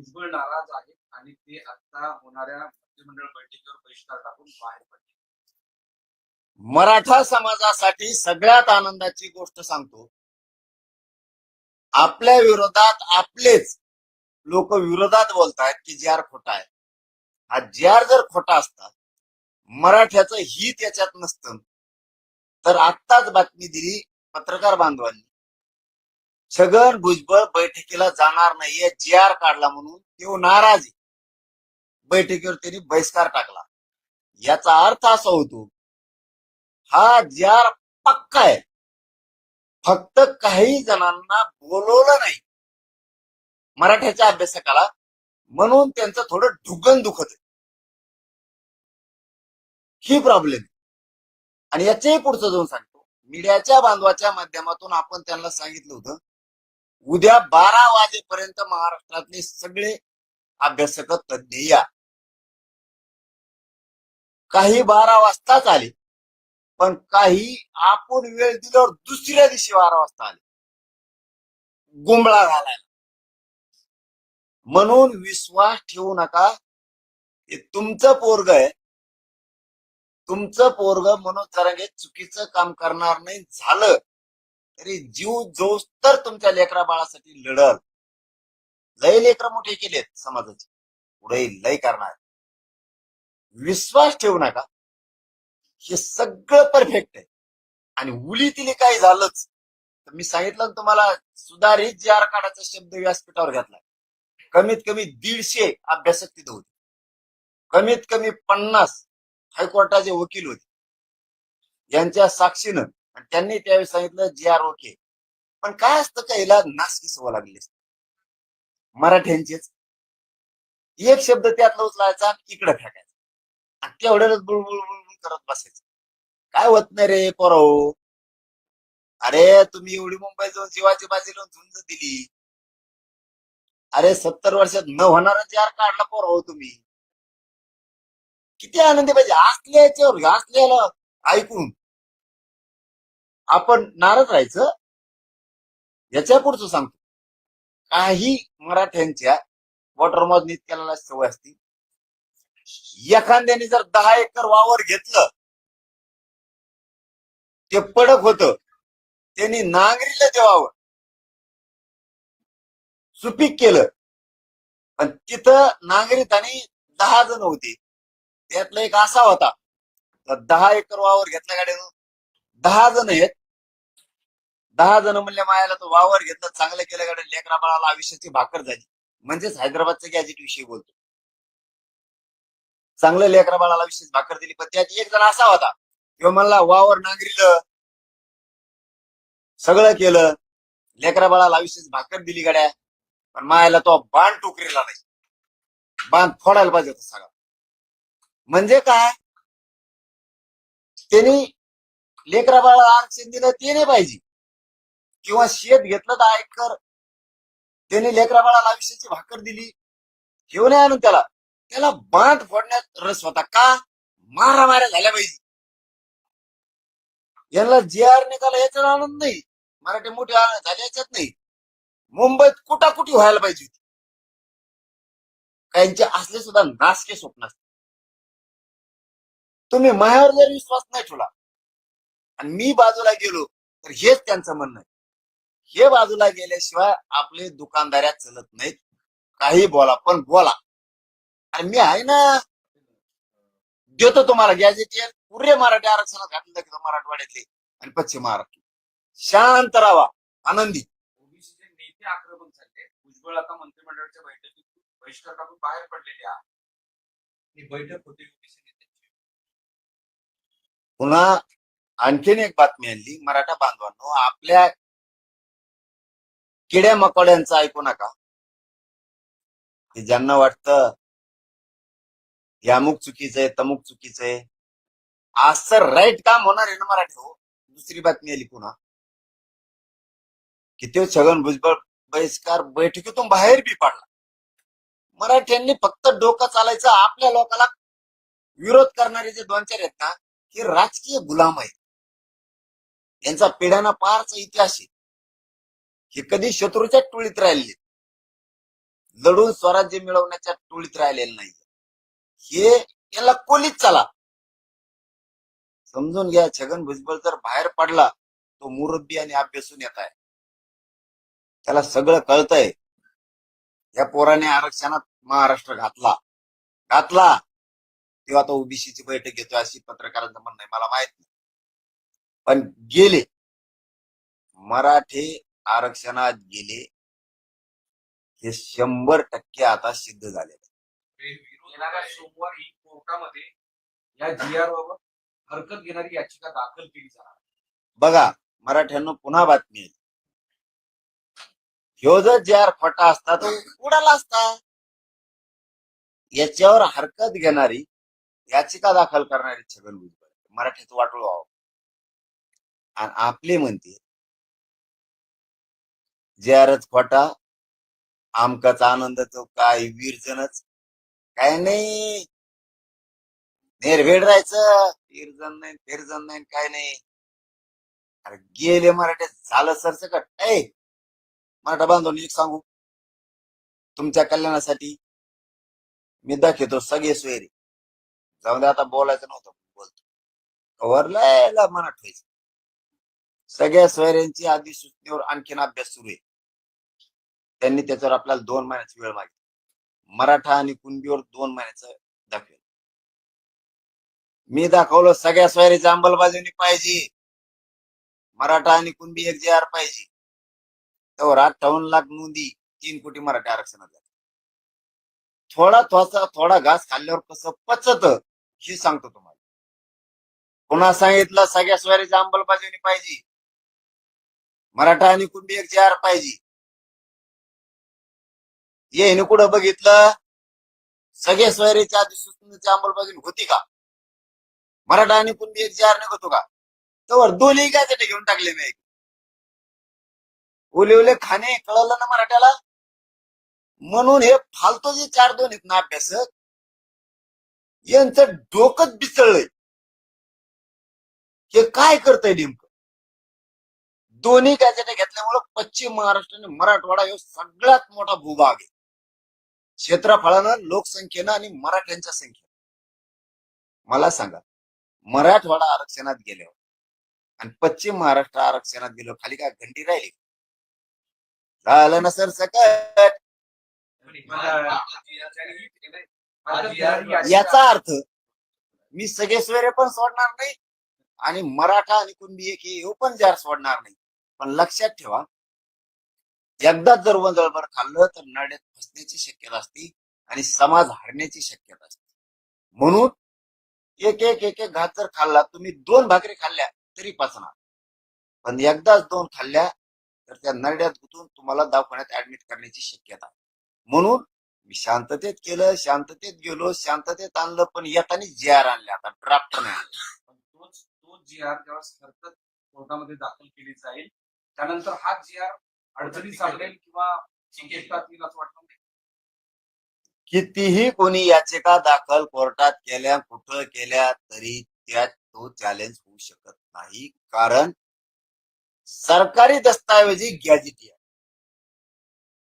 भुजबळ नाराज आहेत आणि ते आता होणाऱ्या मंत्रिमंडळ बैठकीवर बहिष्कार टाकून बाहेर पडले. मराठा समाजासाठी सगळ्यात आनंदाची गोष्ट सांगतो. आपल्या विरोधात आपलेच लोक विरोधात बोलतायत की जी आर खोटा आहे. हा जी आर जर खोटा असता मराठ्याचं हित याच्यात नसतं. तर आत्ताच बातमी दिली पत्रकार बांधवांनी. छगन भुजबळ बैठकीला जाणार नाहीये. जी आर काढला म्हणून तो नाराज बैठकीवर त्यांनी बहिष्कार टाकला. याचा अर्थ असा होतो हा जार पक्का आहे. फक्त काही जणांना बोलवलं नाही. मराठ्याच्या अभ्यासकाला म्हणून त्यांचं थोडं ढुगन दुखत आहे. ही प्रॉब्लेम आणि याच्याही पुढचं जाऊन सांगतो. मीडियाच्या बांधवाच्या माध्यमातून आपण त्यांना सांगितलं होतं उद्या बारा वाजेपर्यंत महाराष्ट्रातले सगळे अभ्यासक तज्ज्ञ या काही बारा वाजताच आले पण काही आपण वेळ दिल्यावर दुसऱ्या दिवशी बारा वाजता आले. गुंबळा घालायला. म्हणून विश्वास ठेवू नका. हे तुमचं पोरग आहे. तुमचं पोरग मनोज तरंगे चुकीचं काम करणार नाही. झालं. तरी जीव जोस तर तुमच्या लेकरा बाळासाठी लढल. लय लेकर मोठे केलेत समाजाचे. पुढे लय करणार. विश्वास ठेवू नका. हे सगळं परफेक्ट आहे. आणि उलीतील काही झालंच? तर मी सांगितलं तुम्हाला सुधारित जे आर काढाचा शब्द व्यासपीठावर घेतला. कमीत कमी दीडशे अभ्यासक तिथं होते. कमीत कमी पन्नास हायकोर्टाचे वकील होते. यांच्या साक्षीनं आणि त्यांनी त्यावेळी सांगितलं जी आर ओके. पण काय असतं का हिला नासकी सवय लागली? मराठ्यांचेच. एक शब्द त्यातला उचलायचा आणि फेकायचा. आणि तेवढ्याच बुळबुळ बुळबुळ करत बसायचं. काय होत नाही रे पोराव हो. अरे तुम्ही एवढी मुंबई जाऊन जीवाची बाजी लावून झुंज दिली. अरे सत्तर वर्षात न होणारा जार काढला पोराव हो तुम्ही. किती आनंदी पाहिजे असल्याच्यावर असल्याला ऐकून. आपण नाराज राहायचं याच्या पुढचं सांगतो. काही मराठ्यांच्या वॉटर मोजणीत केलेला सवय असती. एखाद्याने जर दहा एकर वावर घेतलं ते पडक होत. त्यांनी नांगरीला ते वावर. सुपीक केलं. पण तिथं नांगरीत आणि दहा जण होते. त्यातला एक असा होता. तर दहा एकर वावर घेतला गाडी दहा जण आहेत. दहा जण म्हणले मायाला तो वावर घेतलं चांगलं केलं गाड्या लेकरा बाळाला आयुष्याची भाकर झाली. म्हणजेच हैदराबादच्या गॅजेट विषयी बोलतो. चांगलं लेकरा बाळाला विशेष भाकर दिली पण त्यात एक जण असा होता. किंवा म्हणला वावर नांगरिलं सगळं केलं लेकरा बाळाला विशेष भाकर दिली गाड्या पण मायाला तो बाण टोकरीला नाही. बाण फोडायला पाहिजे होता सगळा. म्हणजे काय? त्यांनी लेकरा बाळाला आरक्षण दिलं ते नाही पाहिजे. किंवा शेत घेतलं तर आयकर त्याने लेकरा बाळाला आयुष्याची भाकर दिली घेऊन आणून त्याला. त्याला बांध फोडण्यात रस होता का? मारा माऱ्या झाल्या पाहिजे यांना जे आर निघाला याच्यात आनंद नाही. मराठी मोठी आ- झाली याच्यात नाही. मुंबईत कुटाकुटी व्हायला पाहिजे होती. काहींचे असले सुद्धा नासके स्वप्न असते तुम्ही मायावर जर विश्वास नाही ठेवला आणि मी बाजूला गेलो तर हेच त्यांचं म्हणणं आहे. हे बाजूला गेल्याशिवाय आपले दुकानदाऱ्या चलत नाहीत. काही बोला पण बोला. आणि मी आहे ना देतो तुम्हाला गॅजेटियर पुरे मराठी आरक्षणात घातलं की मराठवाड्यातले आणि पश्चिम महाराष्ट्र. शांत राहा आनंदी. ओबीसीचे नेते आक्रमक झाले. भुजबळ आता मंत्रिमंडळाच्या बैठकीत बहिष्कार टाकून बाहेर पडलेले आहे ही बैठक होती ओबीसी नेत्यांची. पुन्हा आणखीन एक बातमी आणली. मराठा बांधवांनो आपल्या किड्या मकोड्यांचं ऐकू नका. ते ज्यांना वाटतं हे अमुक चुकीचं आहे तमुक चुकीचं आहे असं राईट काम होणार आहे ना मराठी हो. दुसरी बातमी आली पुन्हा. की ते छगन भुजबळ बहिष्कार बैठकीतून बाहेर बी पडला. मराठ्यांनी फक्त डोकं चालायचं आपल्या लोकांना विरोध करणारे जे दोन चार आहेत ना हे राजकीय गुलाम आहेत. यांचा पिढ्याना पारचा इतिहास आहे. हे कधी शत्रूच्या टोळीत राहिले लढून स्वराज्य मिळवण्याच्या टोळीत राहिलेलं नाही. हे याला कोलीच चला. समजून घ्या छगन भुजबळ जर बाहेर पडला तो मुरब्बी आणि अभ्यासून येत आहे. त्याला सगळं कळतंय. या पोराने आरक्षणात महाराष्ट्र घातला. घातला. तेव्हा तो ओबीसीची बैठक घेतोय अशी पत्रकारांचं म्हणणं आहे मला माहीत नाही. पण गेले. मराठे आरक्षणात गेले हे शंभर टक्के आता सिद्ध झाले सोमवार ही कोर्टामध्ये या जी आर बाबत हरकत घेणारी याचिका दाखल केली जाणार बघा मराठ्यांना पुन्हा बातमी ह्यो जर जे आर खोटा असता तो उडाला असता. याच्यावर हरकत घेणारी याचिका दाखल करणारी छगन भुजबळ मराठीत वाटलो आणि आपले म्हणते जे आरच खोटा आमकाचा आनंद तो काय वीरजनच. काय नाही. नेरभेड राहायचं वीरजन नाही फिरजन नाही काय नाही. अरे गेले मराठ्यात झालं सरसकट. ऐ मराठा बांधून एक सांगू? तुमच्या कल्याणासाठी मी दाखवतो सगळे सोयरे. जाऊन दे आता बोलायचं नव्हतं बोलतो. कवरला मनात ठेवायचं सगळ्या सोयऱ्यांची आधी सूचनेवर आणखीन अभ्यास सुरू आहे. त्यांनी त्याच्यावर आपल्याला दोन महिन्याची वेळ मागितली. मराठा आणि कुणबीवर दोन महिन्याचं दाखवेल. मी दाखवलं सगळ्या सोयरीची अंमलबजावणी पाहिजे. मराठा आणि कुणबी एक जे आर पाहिजे. त्यावर अठ्ठावन्न लाख नोंदी तीन कोटी मराठा आरक्षणात झाले. थोडा थोडासा थोडा घास खाल्ल्यावर कसं पचत हे सांगतो तुम्हाला. पुन्हा सांगितलं सगळ्या स्वारीची अंमलबजावणी पाहिजे. मराठा आणि कुणबी एक जे आर पाहिजे. येईन कुठं बघितलं? सगळ्या स्वारीच्या अधिसूचनेची अंमलबजावणी होती का? मराठा आणि कुणबी एक जे निघतो का? तर दोन्ही काय त्याने घेऊन टाकले नाही ओले ओले खाणे कळलं ना मराठ्याला? म्हणून हे फालतू जे चार दोन आहेत ना अभ्यासक यांचं डोकंच बिचळलंय हे काय करतंय नेमकं? दोन्ही गॅजेट घेतल्यामुळं पश्चिम महाराष्ट्र आणि मराठवाडा हे सगळ्यात मोठा भूभाग आहे. क्षेत्रफळानं लोकसंख्येनं आणि मराठ्यांच्या संख्येनं. मला सांगा मराठवाडा आरक्षणात गेल्यावर आणि पश्चिम महाराष्ट्र आरक्षणात गेलो खाली काय घंटी राहिली झालं ना सर सकट. याचा अर्थ मी सगळे सोयरे पण सोडणार नाही आणि मराठा आणि कुणबी एक हे पण जार सोडणार नाही. पण लक्षात ठेवा एकदा जर वंजळभर खाल्लं तर नड्यात फसण्याची शक्यता असते आणि समाज हारण्याची शक्यता असते. म्हणून एक एक एक एक घात जर खाल्ला तुम्ही दोन भाकरी खाल्ल्या तरी पचणार पण एकदाच दोन खाल्ल्या तर त्या नरड्यात गुंतून तुम्हाला दवाखान्यात ऍडमिट करण्याची शक्यता म्हणून मी शांततेत केलं शांततेत गेलो शांततेत आणलं पण येताना जे आर आणले आता ड्राफ्ट नाही आणले. तोच तो जी आर जेव्हा कोर्टामध्ये दाखल केली जाईल त्यानंतर हा जी आर अडचणीत सापडेल किंवा संपुष्टात येईल असं वाटतं. कितीही कोणी याचिका दाखल कोर्टात केल्या कुठं केल्या तरी त्यात तो चॅलेंज होऊ शकत नाही. कारण सरकारी दस्तावेजी गॅजेटी आहे.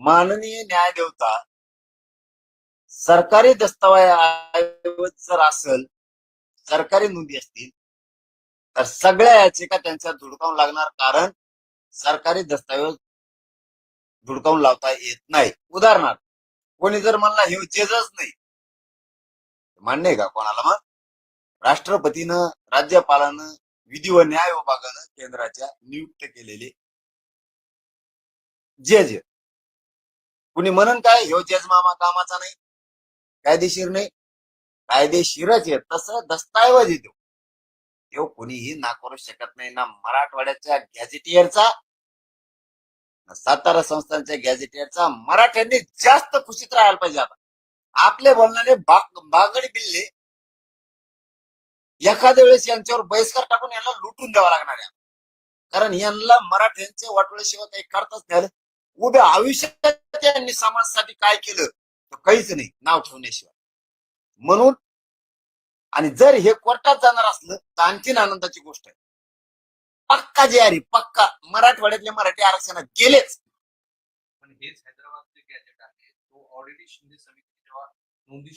माननीय न्यायदेवता सरकारी दस्तावेज जर असेल सरकारी नोंदी असतील तर सगळ्या याचिका त्यांच्या धुडकावून लागणार. कारण सरकारी दस्तावेज धुडकावून लावता येत नाही. उदाहरणार्थ कोणी जर म्हणला हे चेजच नाही. मान्य आहे का कोणाला मग? राष्ट्रपतीनं राज्यपालानं विधी व न्याय विभागानं केंद्राच्या नियुक्त केलेले जज. कुणी म्हणन काय ह्यो जज मामा कामाचा नाही कायदेशीर नाही. कायदेशीरच आहे तसं दस्तऐवज येतो तो कोणीही नाकारू शकत नाही ना मराठवाड्याच्या गॅझेटियरचा सातारा संस्थांच्या गॅझेटियरचा मराठ्यांनी जास्त खुशीत राहायला पाहिजे आता आपले बोलणारे बागडी बिल्ले एखाद्या वेळेस यांच्यावर बहिष्कार टाकून यांना लुटून द्यावा लागणार आहे. कारण यांना मराठ्यांचे वाटोळ्याशिवाय काही करताच नाही आलं. उभ्या आयुष्यात यांनी समाजासाठी काय केलं? तर काहीच नाही. नाव ठेवण्याशिवाय. म्हणून आणि जर हे कोर्टात जाणार असलं तर आणखीन आनंदाची गोष्ट आहे. पक्का जे अरे पक्का. मराठवाड्यातले मराठी आरक्षणात गेलेच. पण हेच हैदराबादचे गॅजेट आहे. तो ऑलरेडी शिंदे समिती जेव्हा नोंदी